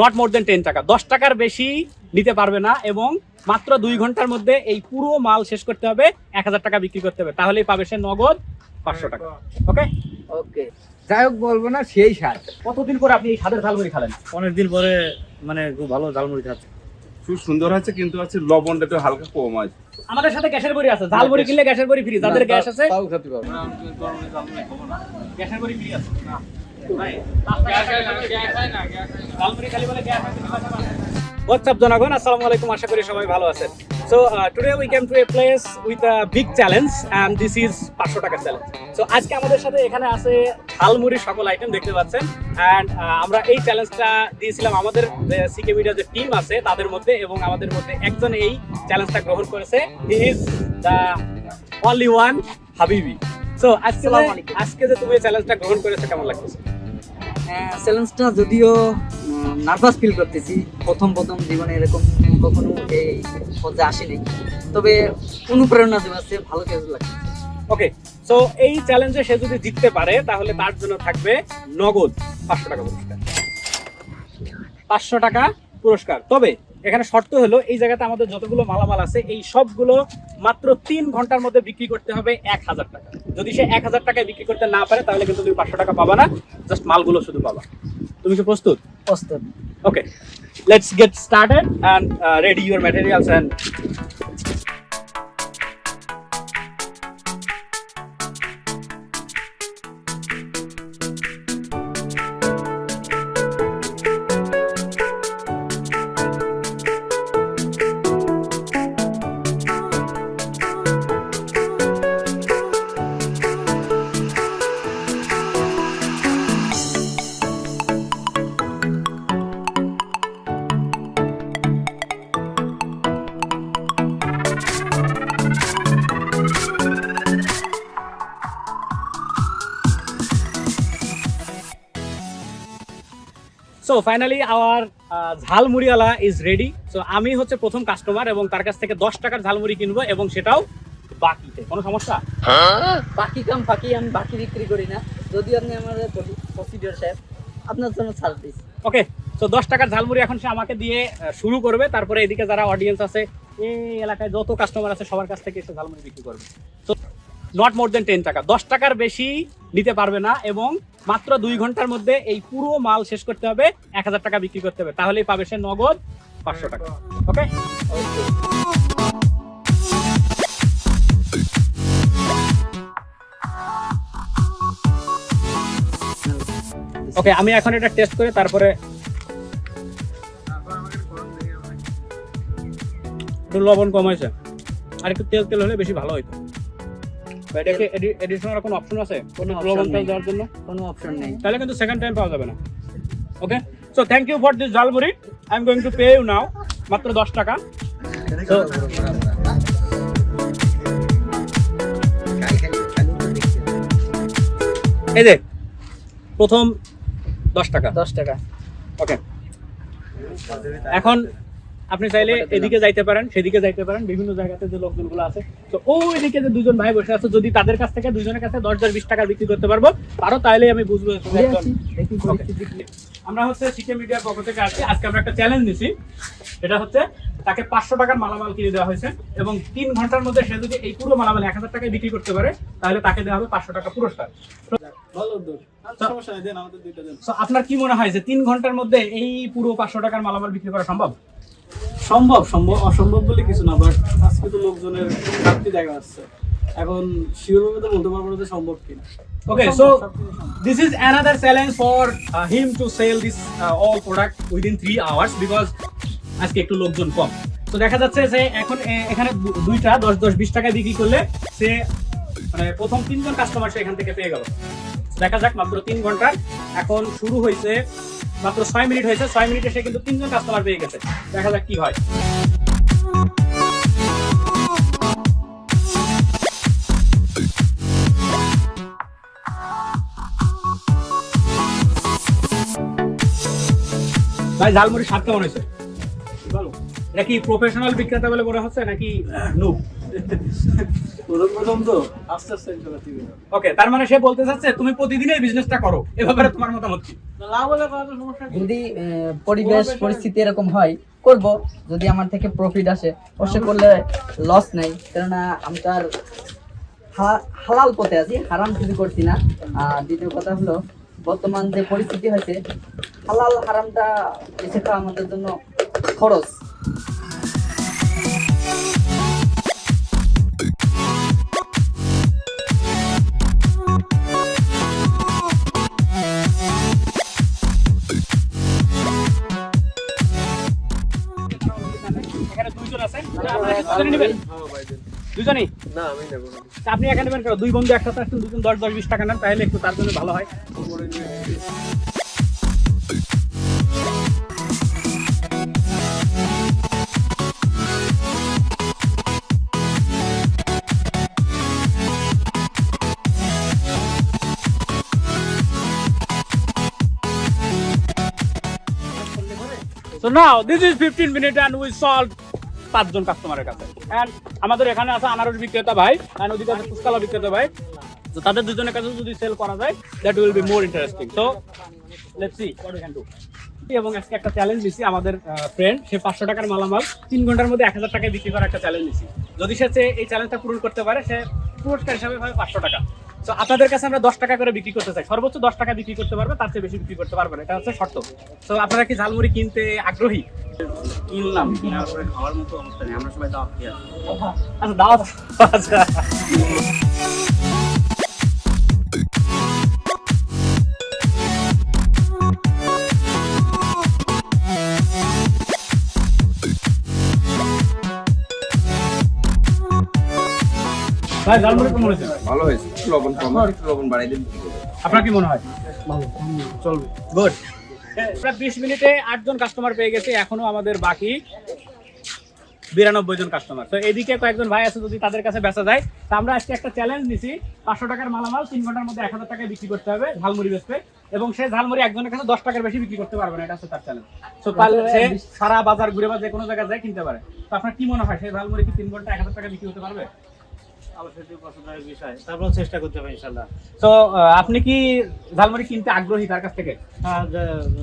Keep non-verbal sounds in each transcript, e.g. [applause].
Not more then ten টাকা। দশ টাকার বেশি নিতে পারবে না এবং মাত্র দুই ঘণ্টার মধ্যে এই পুরো মাল শেষ করতে হবে এক হাজার টাকা বিক্রি করতে হবে। তাহলেই পাবে সে নগদ পাঁচশো টাকা। ওকে ওকে যাই হোক বলব না সেই স্বাদ। কতদিন পরে আপনি এই স্বাদের ঝালমুড়ি খালেন? অনেকদিন পরে মানে খুব ভালো ঝালমুড়ি খাচ্ছে। খুব সুন্দর হচ্ছে কিন্তু হচ্ছে লবণটা একটু হালকা কম আছে। আমাদের সাথে গ্যাসের বড়ি আছে। ঝালমুড়ি কিনলে গ্যাসের বড়ি ফ্রি যাদের গ্যাস আছে। তাও খেতে পারব গ্যাসের বড়ি ফ্রি আছে? ভাই, ঝালমুড়ি খালি বলে গ্যাস আছে, পয়সা পাবে। What's up জনগণ আসসালামু আলাইকুম আশা করি সবাই ভালো আছেন। So today we came to a place with a big challenge and this is পাঁচশো টাকার চ্যালেঞ্জ সো আজকে আমাদের সাথে এখানে আছে ঝালমুড়ির সকল আইটেম দেখতে পাচ্ছেন। অ্যান্ড আমরা এই চ্যালেঞ্জটা দিয়েছিলাম আমাদের সিকে মিডিয়া যে টিম আছে তাদের মধ্যে এবং আমাদের মধ্যে একজন এই চ্যালেঞ্জটা গ্রহণ করেছে। He is the only one হাবিবি সো আজকে যে তুমি চ্যালেঞ্জটা গ্রহণ করেছ কেমন লাগতেছে? চ্যালেঞ্জটা যদিও নার্ভাস ফিল করতেছি প্রথম প্রথম জীবনে এরকম কখনো এই পর্যায়ে আসেনি। তবে অনুপ্রেরণা দেওয়াচ্ছে ভালো কাজ লাগছে। ওকে সো এই চ্যালেঞ্জে সে যদি জিততে পারে তাহলে তার জন্য থাকবে নগদ পাঁচশো টাকা পুরস্কার। পাঁচশো টাকা পুরস্কার। তবে এখানে শর্ত হলো এই জায়গাতে আমাদের যতগুলো মালামাল আছে এই সবগুলো মাত্র তিন ঘণ্টার মধ্যে বিক্রি করতে হবে এক হাজার টাকা। যদি সে এক হাজার টাকায় বিক্রি করতে না পারে তাহলে কিন্তু তুমি পাঁচশো টাকা পাবা না জাস্ট মালগুলো শুধু পাবা। তুমি কি প্রস্তুত? প্রস্তুত। Okay let's get started and ready your materials materials so finally our ঝালমুড়িওয়ালা is ready so আমি হচ্ছে প্রথম কাস্টমার এবং তার কাছ থেকে দশ টাকার ঝালমুড়ি কিনবো এবং সেটাও বাকিতে। কোনো সমস্যা? বাকি কাম ফাঁকি আমি বাকি বিক্রি করি না। যদি আপনি আমার প্রসিডিওর সাহেব আপনার জন্য ওকে তো দশ টাকার ঝালমুড়ি এখন সে আমাকে দিয়ে শুরু করবে। তারপরে এদিকে যারা অডিয়েন্স আছে এই এলাকায় যত কাস্টমার আছে সবার কাছ থেকে এসে ঝালমুড়ি বিক্রি করবে। তো নট মোর দেন টেন টাকা। দশ টাকার বেশি নিতে পারবে না এবং মাত্র দুই ঘণ্টার মধ্যে এই পুরো মাল শেষ করতে হবে, এক হাজার টাকা বিক্রি করতে হবে। তাহলেই পাবে সে নগদ পাঁচশো টাকা। ওকে ওকে আমি এখন এটা টেস্ট করে তারপরে লবণ কম হয়েছে। আর একটু তেল তেল হলে বেশি ভালো হইতো। এটাকে এডিশনাল কোনো অপশন আছে? কোনো লবণ তেল দেওয়ার জন্য? কোনো অপশন নেই। তাহলে কিন্তু সেকেন্ড টাইম পাওয়া যাবে না। Okay so thank you for this jhalmuri I am going to pay you now মাত্র দশ টাকা। এই যে প্রথম দশ টাকা। দশ টাকা। ওকে এখন আপনি চাইলে এদিকে যাইতে পারেন সেদিকে যাইতে পারেন বিভিন্ন জায়গাতে যে লোকজনগুলো আছে। তো ওই দিকে যে দুজন ভাই বসে আছে যদি তাদের কাছ থেকে দুজনের কাছে দশ দশ বিশ টাকা বিক্রি করতে পারব পারো তাহলে আমি বুঝব। আমরা হচ্ছে সিকে মিডিয়ার পক্ষ থেকে আসছি। আজকে আমরা একটা চ্যালেঞ্জ নিছি। এটা হচ্ছে তাকে পাঁচশো টাকার মালামাল কিনে দেওয়া হয়েছে এবং তিন ঘণ্টার মধ্যে সে যদি এই পুরো মালামাল এক হাজার টাকায় বিক্রি করতে পারে তাহলে তাকে দেওয়া হবে পাঁচশো টাকা পুরস্কার। আপনার কি মনে হয় যে তিন ঘণ্টার মধ্যে এই পুরো পাঁচশো টাকার মালামাল বিক্রি করা সম্ভব? সম্ভব সম্ভব অসম্ভব বলে কিছু না বাট আজকে তো লোকজনের ঘাটতি দেখা যাচ্ছে। এখন শিওর ভাবে তো বলতে পারব না যে সম্ভব কিনা। Okay, so this is another challenge for uh, him to sell this uh, all product within three hours because আজকে একটু লোকজন কম। তো দেখা যাচ্ছে যে এখন এখানে দুইটা দশ দশ বিশ টাকায় বিক্রি করলে সে মানে প্রথম তিনজন কাস্টমার সে এখান থেকে পেয়ে গেল। দেখা যাক মাত্র তিন ঘণ্টা এখন শুরু হয়েছে মাত্র ছয় মিনিট হয়েছে ছয় মিনিটে সে কিন্তু তিনজন কাস্টমার পেয়ে গেছে। দেখা যাক কি হয়। ভাই ঝালমুড়ি স্বাদ কেমন হয়েছে? এটা কি প্রফেশনাল বিক্রেতা বলে মনে হচ্ছে নাকি নুব তো। ওকে তার মানে সে বলতে চাচ্ছে তুমি প্রতিদিন এই বিজনেসটা করো। এ ব্যাপারে তোমার মতামত কি? যদি পরিবেশ পরিস্থিতি এরকম হয় করব। যদি আমার থেকে প্রফিট আসে অবশ্যই করলে লস নেই। কেননা আমি তো আর হালাল পথে আছি হারাম কিছু করছি না। আর দ্বিতীয় কথা হলো বর্তমান যে পরিস্থিতি হয়েছে হালাল হারামটা কিছুটা আমাদের জন্য খরচ। দুজনে নেবেন? দুজনেই? তা আপনি এখানে নেবেন কেন? দুই বন্ধু একসাথে আসছেন দুজন দশ দশ বিশ টাকা নেন তাহলে একটু তার জন্য ভালো হয়। So now this is 15 minute and we solved পাঁচজন কাস্টমারের কাছে। আমাদের এখানে আছে আনারস বিক্রেতা ভাই ওদিকে আছে ফুচকালা বিক্রেতা ভাই। তো তাদের দুজনের কাছে যদি সেল করা যায় that will be more interesting so let's see what এবং আজকে একটা চ্যালেঞ্জ দিছি আমাদের ফ্রেন্ড সে পাঁচশো টাকার মালামাল, তিন ঘণ্টার মধ্যে এক হাজার টাকায় বিক্রি করার একটা চ্যালেঞ্জ দিছি যদি সে এই চ্যালেঞ্জটা পূরণ করতে পারে, সে পুরস্কার হিসাবে পাবে পাঁচশো টাকা। তো আপনাদের কাছে আমরা দশ টাকা করে বিক্রি করতে চাই। সর্বোচ্চ দশ টাকা বিক্রি করতে পারবে তার চেয়ে বেশি বিক্রি করতে পারবে না। এটা হচ্ছে শর্ত। তো আপনারা কি ঝালমুড়ি কিনতে আগ্রহী? কিনলাম কেনার পরে খাওয়ার মতো অবস্থা নেই। আমরা সবাই দাওয়াত খেয়ে আচ্ছা দাওয়াত আচ্ছা। ভাই ঝালমুড়ি কেমন হয়েছে? ভালো হয়েছে। একটু লবণ কম। একটু লবণ বাড়াই দিন। আপনার কি মনে হয়? চলবে। গুড প্রায় বিশ মিনিটে আটজন কাস্টমার পেয়ে গেছে এখনও আমাদের বাকি বিরানব্বই জন কাস্টমার তো এদিকে কয়েকজন ভাই আছে যদি তাদের কাছে বেচা যায় তা আমরা আজকে একটা চ্যালেঞ্জ নিছি পাঁচশো টাকার মালামাল তিন ঘণ্টার মধ্যে এক হাজার টাকায় বিক্রি করতে হবে ঝালমুড়ি বেচবে এবং সে ঝালমুড়ি একজনের কাছে দশ টাকার বেশি বিক্রি করতে পারবে না এটা হচ্ছে তার চ্যালেঞ্জ তো পারলে সে সারা বাজার ঘুরে বা যে কোনো জায়গায় যায় কিনতে পারে। তো আপনার কি মনে হয় সেই ঝালমুড়ি কি তিন ঘণ্টা এক হাজার টাকা বিক্রি করতে পারবে? বিষয়। তারপর চেষ্টা করতে হবে ইনশাল্লাহ তো আপনি কি ঝালমুড়ি কিনতে আগ্রহী তার কাছ থেকে? আর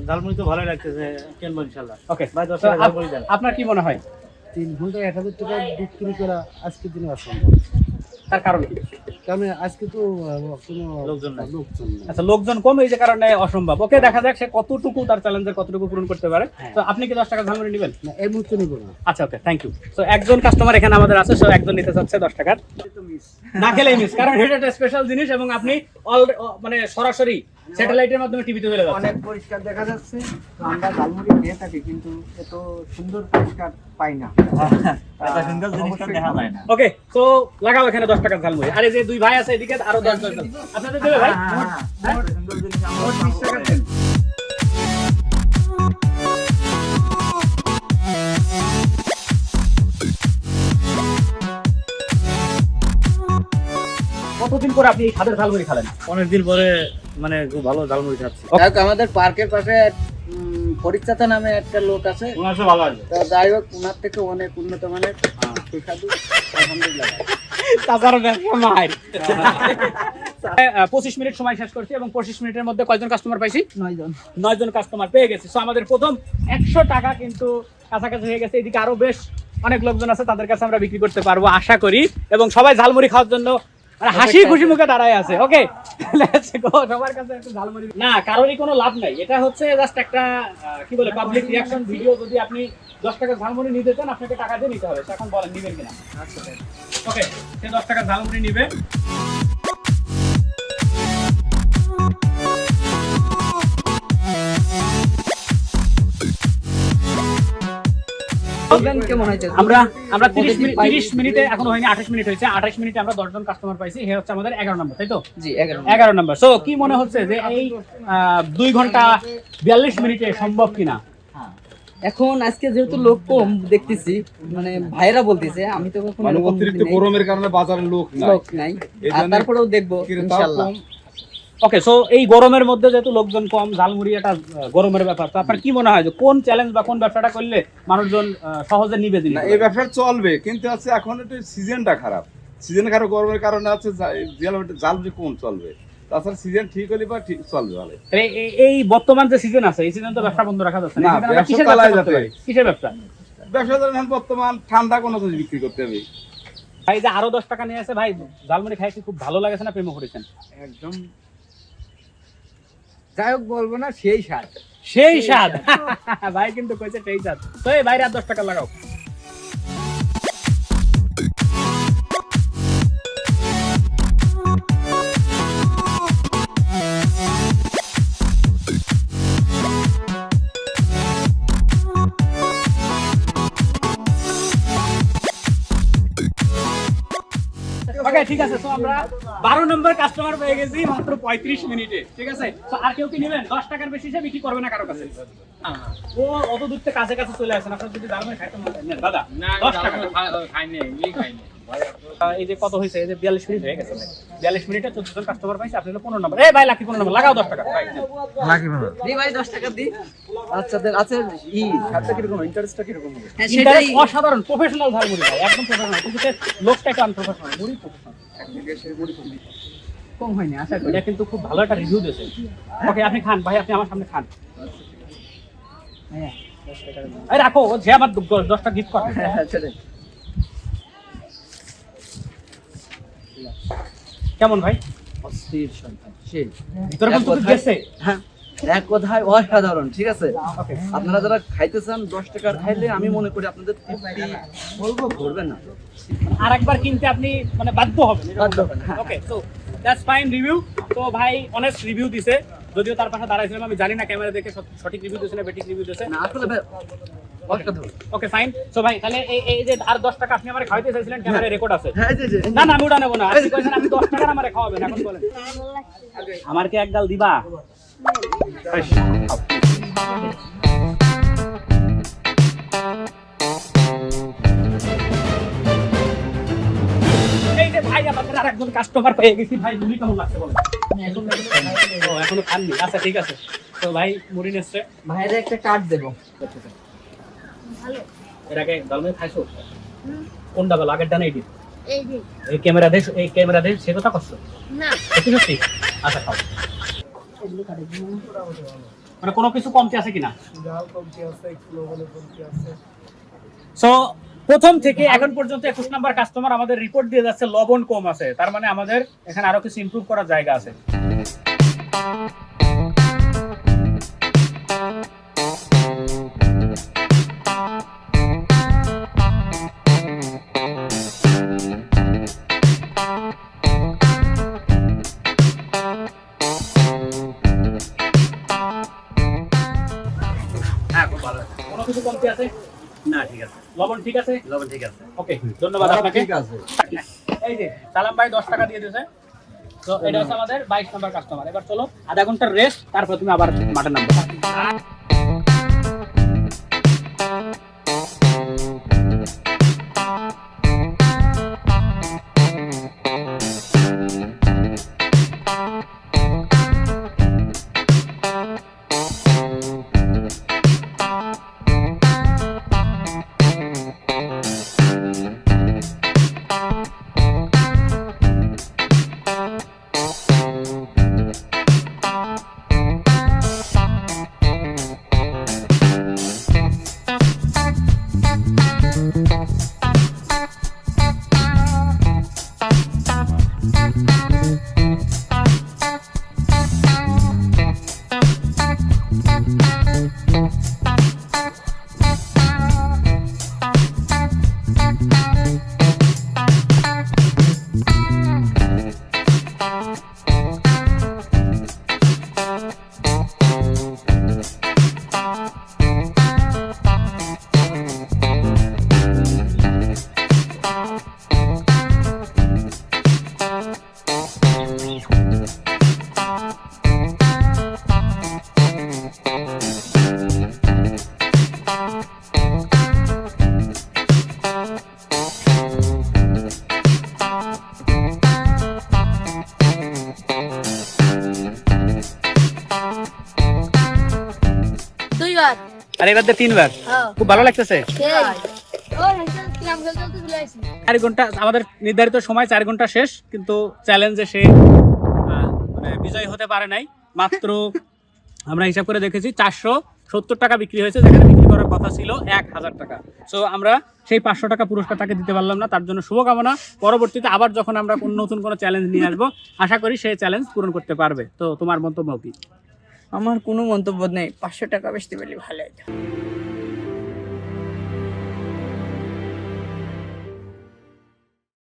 ঝালমুড়ি তো ভালোই লাগতেছে কিনবো ইনশাল্লাহ ওকে ভাই, দশ আপনার কি মনে হয়? তিন ঘন্টায় এক হাজার টাকা বিক্রি করা আজকের দিনে অসম্ভব। তার কারণ। কি আজকে তো লোকজন নাই। আচ্ছা লোকজন কম এই যে কারণে অসম্ভব। ওকে দেখা যাক সে কতটুকু তার চ্যালেঞ্জের কতটুকু পূরণ করতে পারে। তো আপনি কি দশ টাকা ঝালমুড়ি নেবেন? এই মুহূর্তে নিব না। আচ্ছা ওকে থ্যাংক ইউ তো একজন কাস্টমার এখানে আমাদের আছে সো একজন নিতে চাচ্ছে দশ টাকার। না খেলেই মিস কারণ এটা একটা স্পেশাল জিনিস এবং আপনি অল মানে সরাসরি স্যাটেলাইটের মাধ্যমে টিভিতে চলে যাচ্ছে। অনেক পরিষ্কার দেখা যাচ্ছে। আমরা ঝালমুড়ি খেয়ে থাকি কিন্তু এত সুন্দর পরিষ্কার পাই না। [laughs] এত সুন্দর জিনিসটা দেখা যায় না। ওকে তো লাগাও এখানে দশ টাকা ঝালমুড়ি। আর এই যে দুই ভাই আছে এদিকে আরও দশ টাকা আপনাদের দেবে ভাই? সুন্দর জিনিস আমরা কতদিন করে আপনি এই খাদের ঝালমুড়ি খালেন? অনেকদিন পরে মানে খুব ভালো ঝালমুড়ি খাচ্ছি। আমাদের পার্কের পাশে পরিচাতা নামে একটা লোক আছে। ওনার সব ভালো আছে। তো যাই হোক ওনার থেকে অনেক উন্নত মানের সুস্বাদু আলহামদুলিল্লাহ। তাছাড়া ব্যবসা মার পঁচিশ মিনিট সময় শেষ করছি এবং পঁচিশ মিনিটের মধ্যে কয়জন কাস্টমার পাইছি? নয়জন। নয় জন কাস্টমার পেয়ে গেছি। সো আমাদের প্রথম একশো টাকা কিন্তু কাছাকাছি হয়ে গেছে। এদিকে আরও বেশ অনেক লোকজন আছে তাদের কাছে আমরা বিক্রি করতে পারব আশা করি। এবং সবাই ঝালমুড়ি খাওয়ার জন্য মানে হাসি খুশি মুখে দাঁড়ায় আছে ওকে সবার কাছে একটু ঝালমুড়ি না কারোরই কোনো লাভ নাই। এটা হচ্ছে জাস্ট একটা কি বলে পাবলিক রিয়াকশন ভিডিও যদি আপনি দশ টাকা ঝালমুড়ি নিতে চান আপনাকে টাকা দিয়ে নিতে হবে। এখন বলেন নিবেন কিনা? ওকে সে দশ টাকা ঝালমুড়ি নিবে। আমরা আমরা মিনিট পাই- তিরিশ মিনিটে এখনও হয়নি আঠাশ মিনিট হয়েছে। আঠাশ মিনিটে আমরা দশজন কাস্টমার পাইছি হে হচ্ছে আমাদের এগারো নম্বর তাই তো? জি এগারো এগারো নম্বর সো কি মনে হচ্ছে যে এই আহ, ঘণ্টা বিয়াল্লিশ মিনিটে সম্ভব কিনা? এখন আজকে যেহেতু লোক কম দেখতেছি মানে ভাইরা বলতেছে আমি তো কখনো মানে অতিরিক্ত নেই, গরমের কারণে বাজারে লোক নাই। লোক নাই। তারপরেও দেখব ওকে সো এই গরমের মধ্যে যেহেতু লোকজন কম ঝালমুড়ি একটা গরমের ব্যাপার তো আপনার কি মনে হয় যে কোন চ্যালেঞ্জ বা কোন ব্যবসাটা করলে মানুষজন সহজে নিবে না জিনিস এই ব্যবসা চলবে কিন্তু আছে এখন একটু সিজনটা খারাপ। সিজন খারাপ গরমের কারণে আছে কম চলবে। তাছাড়া সিজন ঠিক হলে বা ঠিক চলবে ভালো। এই- বর্তমান যে সিজন আছে এই সিজন তো ব্যবসা বন্ধ রাখা যাচ্ছে না ব্যবসা কিসের ব্যবসা যাতে। কিসের ব্যবসা? ব্যবসা ধরেন বর্তমান ঠান্ডা কোনো কিছু বিক্রি করতে হবে। ভাই যে আরও দশ টাকা নিয়ে আসে ভাই ঝালমুড়ি খাই কি খুব ভালো লাগেছে না প্রেম করেছেন একদম যাই হোক বলব না সেই স্বাদ। সেই স্বাদ। [laughs] ভাই কিন্তু কইছে সেই স্বাদ। তো এই আর দশ টাকা লাগাও। ওকে ঠিক আছে তো আমরা বারো নম্বর কাস্টমার পেয়ে গেছি মাত্র পঁয়ত্রিশ মিনিটে ঠিক আছে? তো আর কেউ কি নেবেন? দশ টাকার বেশি সে বিক্রি করবে না কারও কাছে। ও অত দূর থেকে কাছে কাছে চলে আসেন আপনার যদি দারুণ খাইতে দাদা দশ টাকা। আহ, এই যে কত হয়েছে এই যে বিয়াল্লিশ মিনিট হয়ে গেছে বিয়াল্লিশ মিনিটে চোদ্দ জন কাস্টমার পাইছে আপনি পনেরো নম্বর। এই ভাই লাকি পনেরো নম্বর লাগাও দশ টাকা। ভাই, ভাই দশ টাকা দি। আচ্ছা আচ্ছা ই স্বাদটা কীরকম? ইন্টারেস্টটা কীরকম হবে? হ্যাঁ অসাধারণ প্রফেশনাল ঝাল মুড়ি একদম প্রফেশনাল কিন্তু লোকটা একটু আনপ্রফেশনাল মুড়ি প্রফেশনাল কম হয়নি আশা করি। এটা কিন্তু খুব ভালো একটা রিভিউ দিয়েছে। ওকে আপনি খান ভাই আপনি আমার সামনে খান। হ্যাঁ এই রাখো যে আমার দশটা গিফট করে হ্যাঁ সেটাই। কেমন ভাই? অস্থির সন্তান সেই। ভিতরে কিন্তু এক গেছে? হ্যাঁ এক কথায় অসাধারণ ঠিক আছে? আপনারা যারা খাইতে চান দশ টাকার খাইলে আমি মনে করি আপনাদের তৃপ্তি বলব না। আর একবার কিনতে আপনি মানে বাধ্য হবেন। বাধ্য হবেন। ওকে তো দ্যাটস ফাইন রিভিউ তো ভাই অনেস্ট রিভিউ দিছে। যদিও তার পাশে দাঁড়াইছিলাম আমি জানি না ক্যামেরা দেখে সঠিক রিভিউ দিছে না বেঠিক রিভিউ দিছে না আসলে ভাই ওকে ফাইন সো ভাই তাহলে এই এই যে আর 10 টাকা আপনি আমারে খাওয়াইতে চাইছিলেন ক্যামেরায় রেকর্ড আছে। হ্যাঁ না না আমি ওটা নেব না। আপনি কইছেন আপনি 10 টাকা আমারে খাওয়াবেন এখন বলেন। আমার কি এক গাল দিবা? এই যে ভাই আমাদের আরেকজন কাস্টমার পেয়ে গেছি। ভাই তুমি কেমন লাগছে বলেন ও এখনও খাননি। আচ্ছা ঠিক আছে। তো ভাই মুড়ি নেছে ভাইয়ের একটা কার্ড দেবো। এর আগে ডালমে খাইছো কোনটা ভালো আগের ডানে এটি? এই এই ক্যামেরা দেখ এই ক্যামেরা দেখ সে কথা করছ? না। সত্যি সত্যি? আচ্ছা খাও। মানে কোনো কিছু কমতি আছে কিনা? কমতি আছে কমতি আছে। সো প্রথম থেকে এখন পর্যন্ত একুশ নাম্বার কাস্টমার আমাদের রিপোর্ট দিয়ে যাচ্ছে, লবণ কম আছে। তার মানে আমাদের এখানে আরও কিছু ইমপ্রুভ করার জায়গা আছে। হ্যাঁ কিছু কমতি আছে? না ঠিক আছে। লবণ ঠিক আছে? লবণ ঠিক আছে। ওকে ধন্যবাদ আপনাকে। ঠিক আছে। এই যে সালাম ভাই দশ টাকা দিয়ে দিয়েছে। তো এটা হচ্ছে আমাদের বাইশ নাম্বার কাস্টমার এবার চলো আধা ঘণ্টার রেস্ট তারপর তুমি আবার মাঠে নামবে। এবার তিনবার? হ্যাঁ। খুব ভালো লাগতেছে? চার ঘণ্টা আমাদের নির্ধারিত সময় চার ঘণ্টা শেষ কিন্তু চ্যালেঞ্জে সে মানে বিজয় হতে পারে নাই। মাত্র আমরা হিসাব করে দেখেছি চারশো সত্তর টাকা বিক্রি হয়েছে যেখানে বিক্রি করার কথা ছিল এক হাজার টাকা। সো আমরা সেই পাঁচশো টাকা পুরস্কার তাকে দিতে পারলাম না তার জন্য শুভকামনা। পরবর্তীতে আবার যখন আমরা নতুন কোনো চ্যালেঞ্জ নিয়ে আসব আশা করি সেই চ্যালেঞ্জ পূরণ করতে পারবে। তো তোমার মন্তব্য কি? আমার কোনো মন্তব্য নেই। পাঁচশো টাকা বেচতে পেলে ভালো হতো